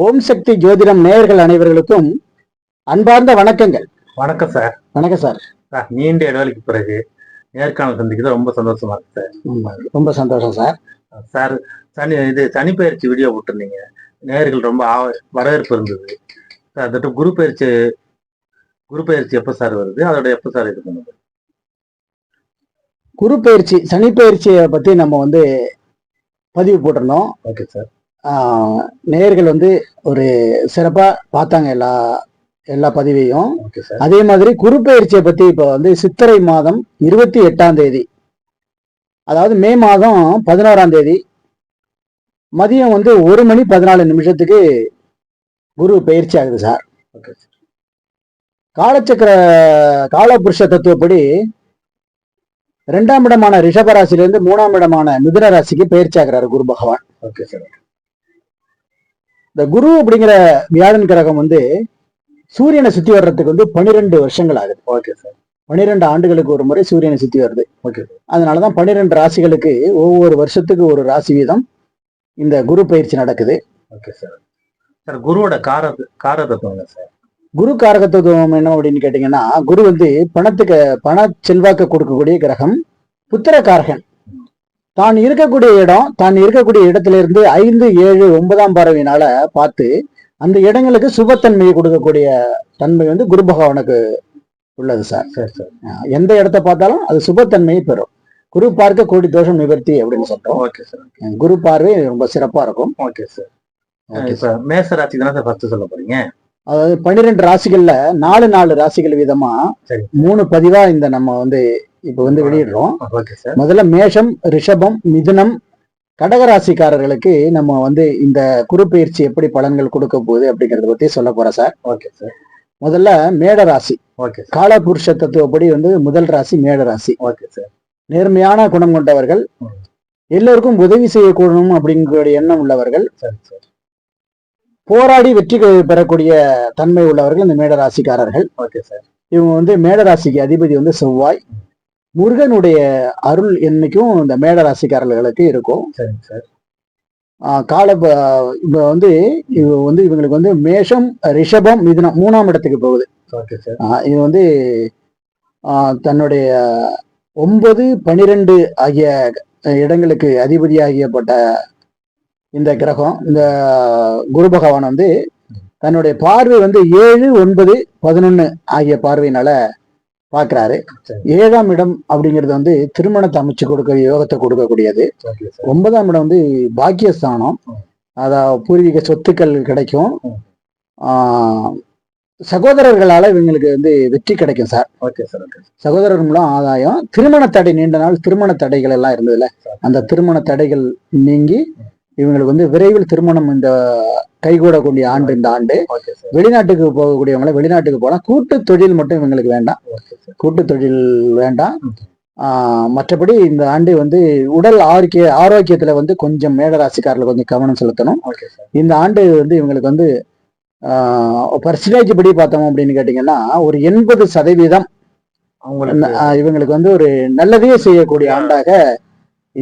ஓம் சக்தி ஜோதிடம் நேயர்கள் அனைவர்களுக்கும் அன்பார்ந்த வணக்கங்கள். வணக்கம் சார். வணக்கம் சார். நீண்ட இடைவெளிக்கு பிறகு நேர்காணல் சந்திக்கிறது ரொம்ப சந்தோஷமா இருக்கு சார். ரொம்ப சந்தோஷம் சார். சார் சனி இது சனிப்பயிற்சி வீடியோ போட்டிருந்தீங்க. நேயர்கள் ரொம்ப ஆவ- வரவேற்பு இருந்தது. சார் அதட்டு குரு பயிற்சி குரு பயிற்சி எப்போ சார் வருது? அதோட எப்போ சார் இது பண்ணுது? குரு பயிற்சி சனி பயிற்சியை பத்தி நம்ம வந்து பதிவு போட்டிருந்தோம். Okay sir. ஆஹ், நேயர்கள் வந்து ஒரு சிறப்பா பார்த்தாங்க எல்லா எல்லா பதிவையும். அதே மாதிரி குரு பயிற்சியை பத்தி இப்போ வந்து சித்திரை மாதம் இருபத்தி எட்டாம் தேதி அதாவது மே மாதம் பதினோராம் தேதி மதியம் வந்து ஒரு மணி பதினாலு நிமிஷத்துக்கு குரு பயிற்சி ஆகுது சார். Okay sir. காலச்சக்கர காலபுருஷ தத்துவப்படி ரெண்டாம் இடமான ரிஷபராசிலிருந்து மூணாம் இடமான மிதுன ராசிக்கு பயிற்சி ஆகிறாரு குரு பகவான். Okay sir. இந்த குரு அப்படிங்கிற வியாழன் கிரகம் வந்து சூரியனை சுத்தி வர்றதுக்கு வந்து பனிரெண்டு வருஷங்கள் ஆகுது. ஓகே சார் பனிரெண்டு ஆண்டுகளுக்கு ஒரு முறை சூரியனை சுத்தி வருது. ஓகே அதனாலதான் பன்னிரெண்டு ராசிகளுக்கு ஒவ்வொரு வருஷத்துக்கு ஒரு ராசி வீதம் இந்த குரு பயிற்சி நடக்குது. ஓகே சார் சார் குருவோட கார கார தத்துவங்க சார் குரு காரகத்துவம் என்ன அப்படின்னு கேட்டீங்கன்னா குரு வந்து பணத்துக்கு பண செல்வாக்கு கொடுக்கக்கூடிய கிரகம். புத்திரகாரகன் தான் இருக்கக்கூடிய இடம் தான் இருக்கக்கூடிய இடத்துல இருந்து ஐந்து ஏழு ஒன்பதாம் பறவையினால பார்த்து அந்த இடங்களுக்கு சுபத்தன்மையை கொடுக்கக்கூடிய தன்மை வந்து குரு பகவானுக்கு உள்ளது சார். சரி சார். எந்த இடத்த பார்த்தாலும் அது சுபத்தன்மையை பெறும். குரு பார்க்க கோடி தோஷம் நிவர்த்தி அப்படின்னு சொல்றோம். Okay sir. குரு பார்வை ரொம்ப சிறப்பா இருக்கும். Okay sir. இப்ப மேச ராசி தானே சார் ஃபர்ஸ்ட் சொல்ல போறீங்க? அதாவது பன்னிரெண்டு ராசிகள்ல நாலு நாலு ராசிகள் விதமா. மூணு பதிவா இந்த நம்ம வந்து இப்ப வந்து வெளியிடுறோம். Okay sir. முதல்ல மேஷம் ரிஷபம் மிதுனம் கடகராசிக்காரர்களுக்கு நம்ம வந்து இந்த குரு பயிற்சி எப்படி பலன்கள் கொடுக்க போகுது அப்படிங்கறத பத்தி சொல்ல போறேன் சார். Okay sir. முதல்ல மேட ராசி. ஓகே காலபுருஷ தத்துவப்படி வந்து முதல் ராசி மேட ராசி. Okay sir. நேர்மையான குணம் கொண்டவர்கள். எல்லோருக்கும் உதவி செய்யக்கூடணும் அப்படிங்கிற எண்ணம் உள்ளவர்கள். சரி சார். போராடி வெற்றி பெறக்கூடிய தன்மை உள்ளவர்கள் இந்த மேட ராசிக்காரர்கள். Okay sir. இவங்க வந்து மேடராசிக்கு அதிபதி வந்து செவ்வாய். முருகனுடைய அருள் என்னைக்கும் இந்த மேடராசிக்காரர்களுக்கு இருக்கும். சரிங்க சார். கால இப்ப வந்து இவ வந்து இவங்களுக்கு வந்து மேஷம் ரிஷபம் மிதுனம் மூணாம் இடத்துக்கு போகுது. Okay sir. இது வந்து தன்னுடைய ஒன்பது பனிரெண்டு ஆகிய இடங்களுக்கு அதிபதியாகியப்பட்ட இந்த கிரகம் இந்த குரு பகவான் வந்து தன்னுடைய பார்வை வந்து ஏழு ஒன்பது பதினொன்னு ஆகிய பார்வையினால பார்க்கறாரு சரி. ஏழாம் இடம் அப்படிங்கிறது வந்து திருமணத்தை அமைச்சு கொடுக்க யோகத்தை கொடுக்கக்கூடியது. ஒன்பதாம் இடம் வந்து பாக்கியஸ்தானம். அதாவது பூர்வீக சொத்துக்கள் கிடைக்கும். சகோதரர்களால இவங்களுக்கு வந்து வெற்றி கிடைக்கும் சார். ஓகே சார் சகோதரர் மூலம் ஆதாயம். திருமண தடை நீண்ட நாள் திருமண தடைகள் எல்லாம் இருந்ததுல அந்த திருமண தடைகள் நீங்கி இவங்களுக்கு வந்து விரைவில் திருமணம் இந்த கைகூடக்கூடிய ஆண்டு இந்த ஆண்டு. வெளிநாட்டுக்கு போகக்கூடியவங்கள வெளிநாட்டுக்கு போகலாம். கூட்டு தொழில் மட்டும் இவங்களுக்கு வேண்டாம். கூட்டு தொழில் வேண்டாம். மற்றபடி இந்த ஆண்டு வந்து உடல் ஆரோக்கிய ஆரோக்கியத்துல வந்து கொஞ்சம் மேடராசிக்காரர்கள் கொஞ்சம் கவனம் செலுத்தணும். இந்த ஆண்டு வந்து இவங்களுக்கு வந்து பர்சன்டேஜ் படி பார்த்தோம் அப்படின்னு கேட்டிங்கன்னா ஒரு எண்பது சதவீதம் இவங்களுக்கு வந்து ஒரு நல்லதையே செய்யக்கூடிய ஆண்டாக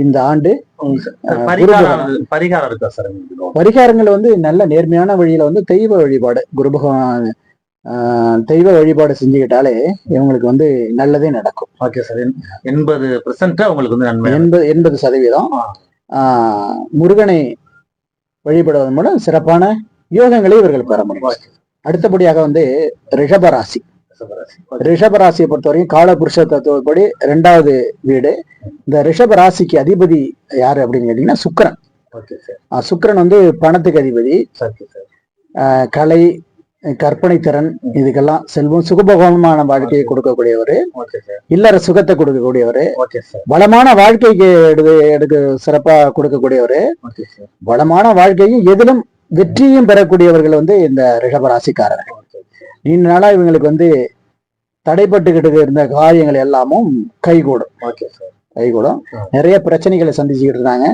இந்த ஆண்டு பரிகாரம் இருக்கா சார் பரிகாரங்கள் வந்து நல்ல நேர்மையான வழியில வந்து தெய்வ வழிபாடு குரு பகவான் தெய்வ வழிபாடு செஞ்சுக்கிட்டாலே இவங்களுக்கு வந்து நல்லதே நடக்கும். ஓகே சார் எண்பது பெர்சென்ட் உங்களுக்கு வந்து நன்மை எண்பது எண்பது சதவீதம். முருகனை வழிபடுவதன் மூலம் சிறப்பான யோகங்களை இவர்கள் பெற முடியும். அடுத்தபடியாக வந்து ரிஷபராசி. ரிஷபராசியை பொறுத்தவரைக்கும் காலபுருஷ தத்துவப்படி ரெண்டாவது வீடு. இந்த ரிஷபராசிக்கு அதிபதி யாரு அப்படின்னு கேட்டீங்கன்னா சுக்கிரன். சுக்கிரன் வந்து பணத்துக்கு அதிபதி. கலை கற்பனை திறன் இதுக்கெல்லாம் செல்வம் சுகபோகமான வாழ்க்கையை கொடுக்கக்கூடியவர். இல்லற சுகத்தை கொடுக்கக்கூடியவர். வளமான வாழ்க்கைக்கு எடுத்து எடுக்க சிறப்பா கொடுக்கக்கூடியவர். வளமான வாழ்க்கையும் எதிலும் வெற்றியும் பெறக்கூடியவர்கள் வந்து இந்த ரிஷபராசிக்காரர்கள். நீண்ட நாளா இவங்களுக்கு வந்து தடைப்பட்டுக்கிட்டு இருந்த காரியங்கள் எல்லாமும் கைகூடும். ஓகே சார் கைகூடும். நிறைய பிரச்சனைகளை சந்திச்சுக்கிட்டு இருந்தாங்க.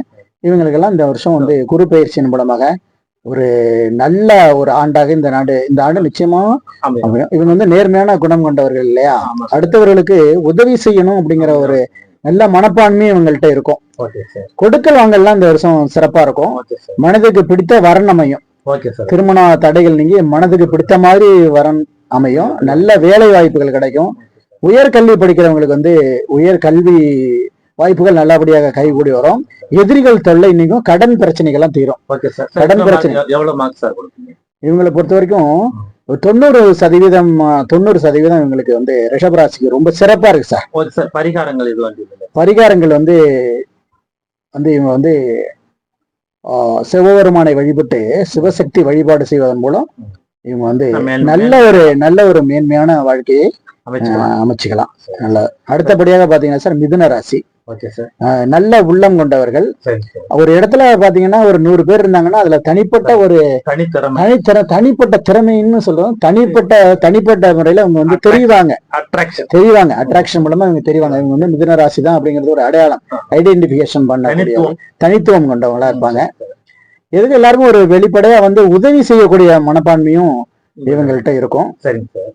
இவங்களுக்கெல்லாம் இந்த வருஷம் வந்து குரு பயிற்சியின் மூலமாக ஒரு நல்ல ஒரு ஆண்டாக இந்த நாடு இந்த ஆண்டு நிச்சயமா. இவங்க வந்து நேர்மையான குணம் கொண்டவர்கள் இல்லையா. அடுத்தவர்களுக்கு உதவி செய்யணும் அப்படிங்கிற ஒரு நல்ல மனப்பான்மையும் இவங்கள்ட்ட இருக்கும். கொடுக்கல் வாங்கல்லாம் இந்த வருஷம் சிறப்பா இருக்கும். மனதுக்கு பிடித்த வரன் அமையும். திருமண தடைகள் நீங்கி மனதுக்கு பிடித்த மாதிரி வரன் அமையும். நல்ல வேலை வாய்ப்புகள் கிடைக்கும். உயர்கல்வி படிக்கிறவங்களுக்கு வந்து உயர் கல்வி வாய்ப்புகள் நல்லபடியாக கைகூடி வரும். எதிரிகள் தொல்லை நீங்கும். கடன் பிரச்சனைகள்லாம் தீரும். கடன் பிரச்சனை. எவ்வளவு மார்க் சார் கொடுப்பீங்க இவங்களை பொறுத்த வரைக்கும் தொண்ணூறு சதவீதம் தொண்ணூறு சதவீதம் இவங்களுக்கு வந்து ரிஷபராசிக்கு ரொம்ப சிறப்பா இருக்கு சார் பரிகாரங்கள் இது வந்து பரிகாரங்கள் வந்து வந்து இவங்க வந்து ஆஹ், சிவபெருமானை வழிபட்டு சிவசக்தி வழிபாடு செய்வதன் மூலம் இவங்க வந்து நல்ல ஒரு நல்ல ஒரு மேன்மையான வாழ்க்கையை அமைச்சுக்கலாம். நல்ல அடுத்தபடியாக பாத்தீங்கன்னா சார் மிதுன ராசி. நல்ல உள்ளம் கொண்டவர்கள். ஒரு இடத்துல பாத்தீங்கன்னா ஒரு நூறு பேர் இருந்தாங்கன்னா அதுல தனிப்பட்ட ஒரு தனித்திற தனிப்பட்ட திறமைன்னு சொல்றோம். தனிப்பட்ட தனிப்பட்ட முறையில அவங்க வந்து தெரிவாங்க. அட்ராக்ஷன் தெரிவாங்க. அட்ராக்ஷன் மூலமா இவங்க தெரிவாங்க. இவங்க வந்து மிதுன ராசி தான் அப்படிங்கிறது ஒரு அடையாளம். ஐடென்டிபிகேஷன் பண்ண தனித்துவம். கொண்டவங்களா இருப்பாங்க. எதுக்கு எல்லாருக்கும் ஒரு வெளிப்படையா வந்து உதவி செய்யக்கூடிய மனப்பான்மையும் இவங்கள்ட்ட இருக்கும். சரிங்க சார்.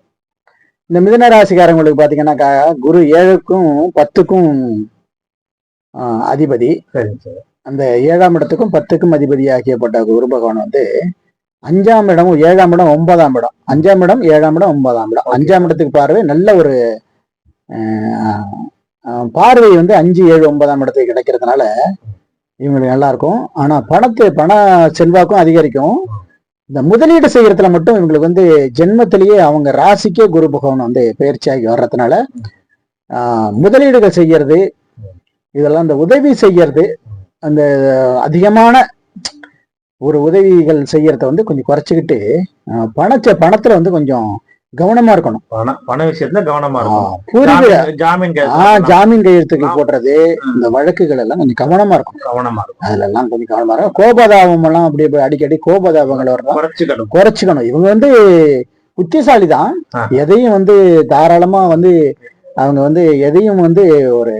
இந்த மிதுன ராசிக்காரங்களுக்கு பாத்தீங்கன்னாக்கா குரு ஏழுக்கும் பத்துக்கும் அதிபதி. சரிங்க சார். அந்த ஏழாம் இடத்துக்கும் பத்துக்கும் அதிபதி ஆகியப்பட்ட குரு பகவான் வந்து அஞ்சாம் இடம் ஏழாம் இடம் ஒன்பதாம் இடம். அஞ்சாம் இடம் ஏழாம் இடம் ஒன்பதாம் இடம். அஞ்சாம் இடத்துக்கு பார்வை நல்ல ஒரு பார்வை வந்து அஞ்சு ஏழு ஒன்பதாம் இடத்துக்கு கிடைக்கிறதுனால இவங்களுக்கு நல்லா இருக்கும் ஆனா பணத்து பண செல்வாக்கும் அதிகரிக்கும். இந்த முதலீடு செய்யறதுல மட்டும் இவங்களுக்கு வந்து ஜென்மத்திலேயே அவங்க ராசிக்கே குரு பகவான் வந்து பயிற்சியாகி வர்றதுனால முதலீடுகள் செய்யறது இதெல்லாம் இந்த உதவி செய்யறது அந்த அதிகமான ஒரு உதவிகள் செய்யறத வந்து கொஞ்சம் குறைச்சிக்கிட்டு பணத்தை பணச்ச பணத்துல வந்து கொஞ்சம் கவனமா இருக்கணும். பண விஷயத்துல கவனமா பூர்வீக ஜாமீன் ஜாமீன் கையெழுத்துக்கு. போடுறது. இந்த வழக்குகள் எல்லாம் கொஞ்சம் கவனமா இருக்கும் கவனமா இருக்கும் அதுல எல்லாம் கொஞ்சம் கவனமா இருக்கும் கோபதாபம் எல்லாம் அப்படி அடிக்கடி கோபதாபங்கள் வரலாம். குறைச்சிக்கணும். குறைச்சிக்கணும். இவங்க வந்து புத்திசாலி தான் ஆ. எதையும் வந்து தாராளமா வந்து அவங்க வந்து எதையும் வந்து ஒரு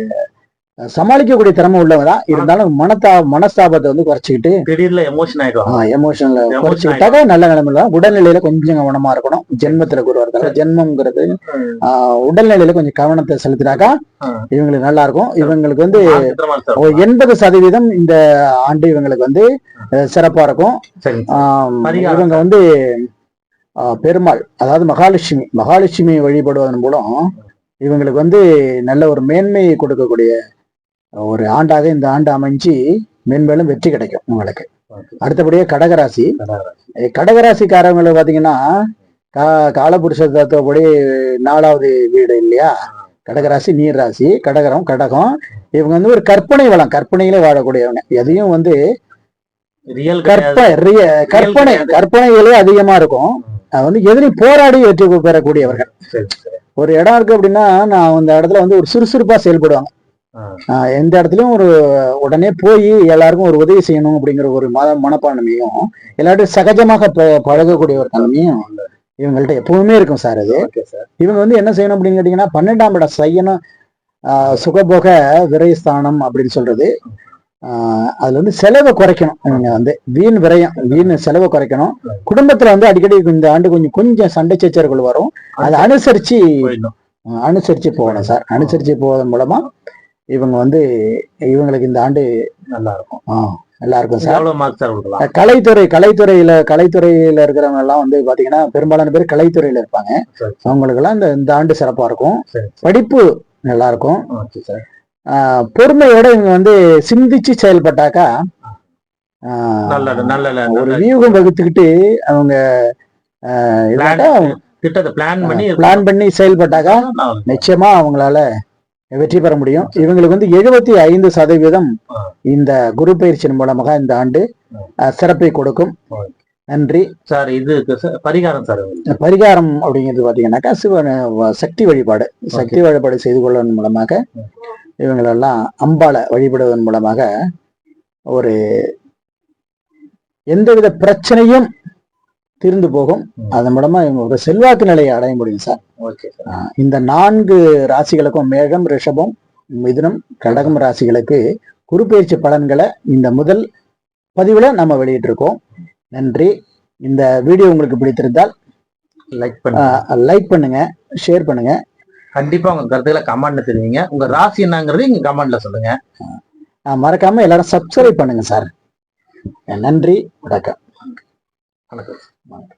சமாளிக்கக்கூடிய திறமை உள்ளவங்க தான் இருந்தாலும் மனத்தா மனஸ்தாபத்தை வந்து குறைச்சிக்கிட்டு திடீர்ல எமோஷன் ஆயிடுவாங்க. எமோஷனல குறைச்சிக்கிட்டாக்க நல்ல நிலைமையில. உடல்நிலையில கொஞ்சம் கவனமா இருக்கணும். ஜென்மத்துல குரு வரதால ஜென்மம்ங்கிறது உடல்நிலையில கொஞ்சம் கவனத்தை செலுத்தினாக்கா. இவங்களுக்கு நல்லா இருக்கும். இவங்களுக்கு வந்து எண்பது சதவீதம் இந்த ஆண்டு இவங்களுக்கு வந்து சிறப்பா இருக்கும். இவங்க வந்து பெருமாள் அதாவது மகாலட்சுமி மகாலட்சுமி வழிபடுவதன் மூலம் இவங்களுக்கு வந்து நல்ல ஒரு மேன்மையை கொடுக்கக்கூடிய ஒரு ஆண்டாக இந்த ஆண்டு அமைஞ்சு மென்மேலும் வெற்றி கிடைக்கும் உங்களுக்கு. அடுத்தபடியே கடகராசி. கடகராசிக்காரங்களை பாத்தீங்கன்னா கா காலபுருஷ தத்துவப்படி நாலாவது வீடு இல்லையா? கடகராசி நீர் ராசி கடகரம் கடகம். இவங்க வந்து ஒரு கற்பனை வளம் கற்பனையில வாழக்கூடியவங்க. எதையும் வந்து கற்பனை கிடையாது. கற்பனைகளே அதிகமா இருக்கும். அது வந்து எதிரி போராடி வெற்றி பெறக்கூடியவர்கள். ஒரு இடம் இருக்கு அப்படின்னா நான் அந்த இடத்துல வந்து ஒரு சுறுசுறுப்பா செயல்படுவாங்க. எந்த இடத்துலயும் ஒரு உடனே போய் எல்லாருக்கும் ஒரு உதவி செய்யணும் அப்படிங்கிற ஒரு மத மனப்பான்மையும் எல்லார்ட்டும் சகஜமாக பழகக்கூடிய ஒரு தன்மையும் இவங்கள்ட்ட எப்பவுமே இருக்கும் சார் அது. இவங்க வந்து என்ன செய்யணும் அப்படின்னு கேட்டீங்கன்னா பன்னெண்டாம் இடம் ஆஹ் சுகபோக விரயஸ்தானம் அப்படின்னு சொல்றது. அதுல வந்து செலவை குறைக்கணும். இவங்க வந்து வீண் விரயம் வீண் செலவை குறைக்கணும். குடும்பத்துல வந்து அடிக்கடி இந்த ஆண்டு கொஞ்சம் கொஞ்சம் சண்டை சச்சரவுகள் வரும். அதை அனுசரிச்சு அனுசரிச்சு போகணும் சார். அனுசரிச்சு போவதன் மூலமா இவங்க வந்து இவங்களுக்கு இந்த ஆண்டு நல்லா இருக்கும் நல்லா இருக்கும் சார் கலைத்துறை கலைத்துறையில கலைத்துறையில இருக்கிறவங்க எல்லாம் வந்து பாத்தீங்கன்னா பெரும்பாலான பேர் கலைத்துறையில இருப்பாங்க. அவங்களுக்கு எல்லாம் இந்த இந்த ஆண்டு சிறப்பா இருக்கும். படிப்பு நல்லா இருக்கும் ஓகே சார். ஆஹ் பொறுமையோட இவங்க வந்து சிந்திச்சு செயல்பட்டாக்கா ஒரு வியூகம் வகுத்துக்கிட்டு அவங்க திட்டத்தை பிளான் பண்ணி பிளான் பண்ணி செயல்பட்டாக்கா நிச்சயமா அவங்களால வெற்றி பெற முடியும். இவங்களுக்கு வந்து எழுபத்தி ஐந்து சதவீதம். இந்த குரு பயிற்சியின் மூலமாக இந்த ஆண்டு சிறப்பை கொடுக்கும். நன்றி. சார் இது பரிகாரம் சார். பரிகாரம் அப்படிங்கிறது பாத்தீங்கன்னாக்கா சிவன் வ- சக்தி வழிபாடு. சக்தி வழிபாடு செய்து கொள்வதன் மூலமாக இவங்களெல்லாம் அம்பாளை வழிபடுவதன் மூலமாக ஒரு எந்தவித பிரச்சனையும் தீர்ந்து போகும். அதன் மூலமா இவங்க ஒரு செல்வாக்கு நிலையை அடைய முடியும் சார். ஓகே. இந்த நான்கு ராசிகளுக்கும் மேகம் ரிஷபம் மிதுனம் கடகம் ராசிகளுக்கு குரு பயிற்சி பலன்களை இந்த முதல் பதிவுல நம்ம வெளியிட்டிருக்கோம். நன்றி. இந்த வீடியோ உங்களுக்கு பிடித்திருந்தால் லைக் பண்ணுங்க. லைக் பண்ணுங்க ஷேர் பண்ணுங்க. கண்டிப்பா உங்க கருத்துக்களை கமெண்ட்ல தெரிவிங்க. உங்க ராசி என்னங்கிறது இங்க கமெண்ட்ல சொல்லுங்க. மறக்காம எல்லாரும் சப்ஸ்கிரைப் பண்ணுங்க சார். நன்றி. வணக்கம். வணக்கம். month.